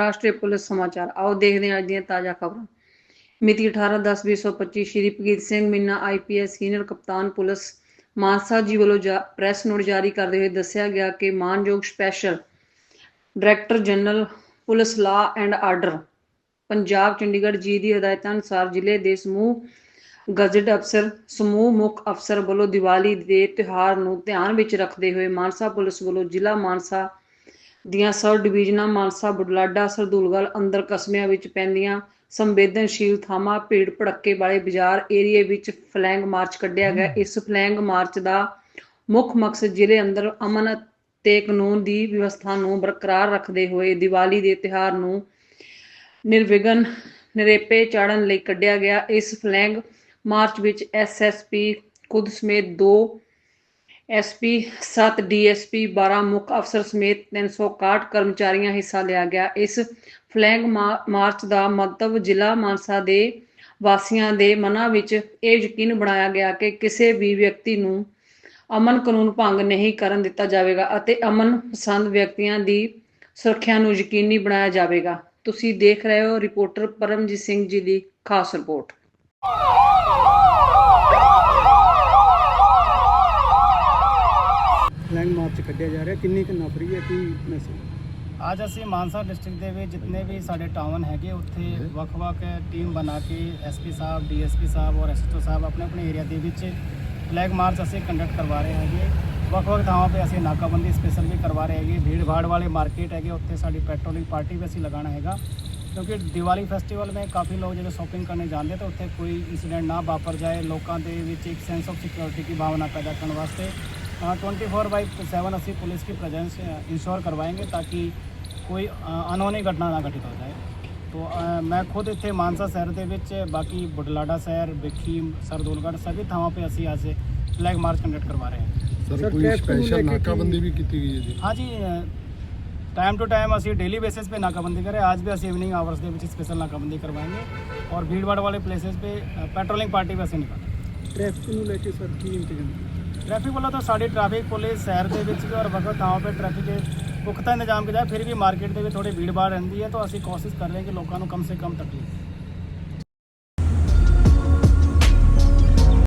ਰਾਸ਼ਟਰੀ ਪੁਲਿਸ ਸਮਾਚਾਰ। ਆਓ ਦੇਖਦੇ ਹਾਂ ਅੱਜ ਦੀਆਂ ਤਾਜ਼ਾ ਖਬਰਾਂ। ਮਿਤੀ 18/10/2025 ਸ਼੍ਰੀ ਭਗੀਤ ਸਿੰਘ ਮੀਨਾ ਆਈਪੀਐਸ ਸੀਨੀਅਰ ਕਪਤਾਨ ਪੁਲਿਸ ਮਾਨਸਾ ਜੀ ਵੱਲੋਂ ਪ੍ਰੈਸ ਨੋਟ ਜਾਰੀ ਕਰਦੇ ਹੋਏ ਦੱਸਿਆ ਗਿਆ ਕਿ ਮਾਨਯੋਗ special director general, police law and order, Punjab Chandigarh ji ਦੀ ਹਦਾਇਤਾਂ ਅਨੁਸਾਰ ਜ਼ਿਲ੍ਹੇ ਦੇ ਸਮੂਹ ਗਜ਼ਟ ਅਫਸਰ, ਸਮੂਹ ਮੁੱਖ ਅਫਸਰ ਵੱਲੋਂ ਦੀਵਾਲੀ ਦੇ ਤਿਉਹਾਰ ਨੂੰ ਧਿਆਨ ਵਿੱਚ ਰੱਖਦੇ ਹੋਏ ਮਾਨਸਾ ਪੁਲਿਸ ਵੱਲੋਂ ਜ਼ਿਲ੍ਹਾ ਮਾਨਸਾ ਦੀਆਂ ਸਬ ਡਿਵੀਜ਼ਨਾਂ ਮਾਨਸਾ ਬੁਢਲਾਡਾ ਸਰਦੂਲਗੜ੍ਹ ਅੰਦਰ ਕਸਬਿਆਂ ਵਿੱਚ ਪੈਂਦੀਆਂ ਸੰਵੇਦਨਸ਼ੀਲ ਥਾਵਾਂ ਭੀੜ ਭੜੱਕੇ ਵਾਲੇ ਬਾਜ਼ਾਰ ਏਰੀਏ ਵਿੱਚ ਫਲੈਂਗ ਮਾਰਚ ਕੱਢਿਆ ਗਿਆ। ਇਸ ਫਲੈਂਗ ਮਾਰਚ ਦਾ ਮੁੱਖ ਮਕਸਦ ਜ਼ਿਲ੍ਹੇ ਅੰਦਰ ਅਮਨ ਤੇ ਕਾਨੂੰਨ ਦੀ ਵਿਵਸਥਾ ਨੂੰ ਬਰਕਰਾਰ ਰੱਖਦੇ ਹੋਏ ਦੀਵਾਲੀ ਦੇ ਤਿਉਹਾਰ ਨੂੰ ਨਿਰਵਿਘਨ ਨਿਰੇਪੇ ਚਾੜਨ ਲਈ ਕੱਢਿਆ ਗਿਆ। ਇਸ ਫਲੈਂਗ ਮਾਰਚ ਵਿੱਚ ਐਸਐਸਪੀ ਖੁਦ ਸਮੇਤ ਦੋ ਐਸਪੀ 7 ਡੀਐਸਪੀ 12 ਮੁੱਖ ਅਫਸਰ ਸਮੇਤ 361 ਕਰਮਚਾਰੀਆਂ ਹਿੱਸਾ ਲਿਆ ਗਿਆ। ਇਸ ਫਲੈਗ ਮਾ- ਮਾਰਚ ਦਾ ਮੰਤਵ ਜ਼ਿਲ੍ਹਾ ਮਾਨਸਾ ਦੇ ਵਾਸੀਆਂ ਦੇ ਮਨਾਂ ਵਿੱਚ ਇਹ ਯਕੀਨ ਬਣਾਇਆ ਗਿਆ ਕਿ ਕਿਸੇ ਵੀ ਵਿਅਕਤੀ ਨੂੰ ਅਮਨ ਕਾਨੂੰਨ ਭੰਗ ਨਹੀਂ ਕਰਨ ਦਿੱਤਾ ਜਾਵੇਗਾ ਅਤੇ ਅਮਨ ਪਸੰਦ ਵਿਅਕਤੀਆਂ ਦੀ ਸੁਰੱਖਿਆ ਨੂੰ ਯਕੀਨੀ ਬਣਾਇਆ ਜਾਵੇਗਾ। ਤੁਸੀਂ ਦੇਖ ਰਹੇ ਹੋ ਰਿਪੋਰਟਰ ਪਰਮਜੀਤ ਸਿੰਘ ਜੀ ਦੀ ਖਾਸ ਰਿਪੋਰਟ। ਫਲੈਂਗ ਮਾਰਚ ਕੱਢਿਆ ਜਾ ਰਿਹਾ? ਕਿੰਨੀ ਕੁ ਨਫਰੀ ਹੈ? ਕੀ ਮੈਸੇਜ ਅੱਜ ਅਸੀਂ ਮਾਨਸਾ ਡਿਸਟ੍ਰਿਕਟ ਦੇ ਵਿੱਚ ਜਿੰਨੇ ਵੀ ਸਾਡੇ ਟਾਊਨ ਹੈਗੇ ਉੱਥੇ ਵੱਖ-ਵੱਖ ਟੀਮ ਬਣਾ ਕੇ ਐਸਪੀ ਸਾਹਿਬ ਡੀਐਸਪੀ ਸਾਹਿਬ ਔਰ ਐਸਐਚਓ ਸਾਹਿਬ ਆਪਣੇ ਆਪਣੇ ਏਰੀਆ ਦੇ ਵਿੱਚ ਫਲੈਗ ਮਾਰਚ ਅਸੀਂ ਕੰਡਕਟ ਕਰਵਾ ਰਹੇ ਹੈਗੇ। ਵੱਖ-ਵੱਖ ਥਾਵਾਂ 'ਤੇ ਅਸੀਂ ਨਾਕਾਬੰਦੀ ਸਪੈਸ਼ਲ ਵੀ ਕਰਵਾ ਰਹੇ ਹੈਗੇ। ਭੀੜ ਭਾੜ ਵਾਲੇ ਮਾਰਕੀਟ ਹੈਗੇ ਉੱਥੇ ਸਾਡੀ ਪੈਟਰੋਲਿੰਗ ਪਾਰਟੀ ਵੀ ਅਸੀਂ ਲਗਾਉਣਾ ਹੈਗਾ। ਕਿਉਂਕਿ ਦੀਵਾਲੀ ਫੈਸਟੀਵਲ में ਕਾਫੀ ਲੋਕ ਜਦੋਂ ਸ਼ਾਪਿੰਗ ਕਰਨੇ ਜਾਂਦੇ ਤਾਂ ਉੱਥੇ ਕੋਈ ਇਨਸੀਡੈਂਟ ਨਾ ਵਾਪਰ ਜਾਏ। ਲੋਕਾਂ ਦੇ ਵਿੱਚ ਇੱਕ ਸੈਂਸ ਆਫ ਸਿਕਿਉਰਿਟੀ ਦੀ ਭਾਵਨਾ ਪੈਦਾ ਕਰਨ ਵਾਸਤੇ हाँ, ट्वेंटी फोर बाई सेवन अस्सी पुलिस की प्रेजेंस इंश्योर करवाएँगे ताकि कोई अनहोनी घटना ना घटित हो जाए। तो आ, मैं खुद इतने मानसा शहर के बाकी बुढ़लाडा शहर बिखी सरदूलगढ़ सभी थावों पर असी आज फ्लैग मार्च कंडक्ट करवा रहे हैं। नाकाबंदी भी की गई है हाँ जी टाइम टू टाइम असं डेली बेसिस पर नाकाबंदी करें। आज भी असं इवनिंग आवर्स के स्पेशल नाकाबंदी करवाएँगे और भीड़ भाड़ वाले प्लेसिस पर पेट्रोलिंग पार्टी भी असं निकाल ट्रैफ़िक लेकर सर की इंतज़ाम ਟ੍ਰੈਫਿਕ ਵੱਲੋਂ ਤਾਂ ਸਾਡੀ ਟ੍ਰੈਫਿਕ ਪੁਲਿਸ ਸ਼ਹਿਰ ਦੇ ਵਿੱਚ ਵੀ ਔਰ ਵਕਤ ਥਾਵਾਂ 'ਤੇ ਟ੍ਰੈਫਿਕ ਦੇ ਪੁਖਤਾ ਇੰਤਜ਼ਾਮ ਕੀਤਾ ਹੈ, ਫਿਰ ਵੀ ਮਾਰਕੀਟ ਦੇ ਵਿੱਚ ਥੋੜੀ ਭੀੜ ਭਾੜ ਰਹਿੰਦੀ ਹੈ, ਤਾਂ ਅਸੀਂ ਕੋਸ਼ਿਸ਼ ਕਰ ਰਹੇ ਹਾਂ ਕਿ ਲੋਕਾਂ ਨੂੰ ਕਮ ਸੇ ਕਮ ਤਕਲੀਫ।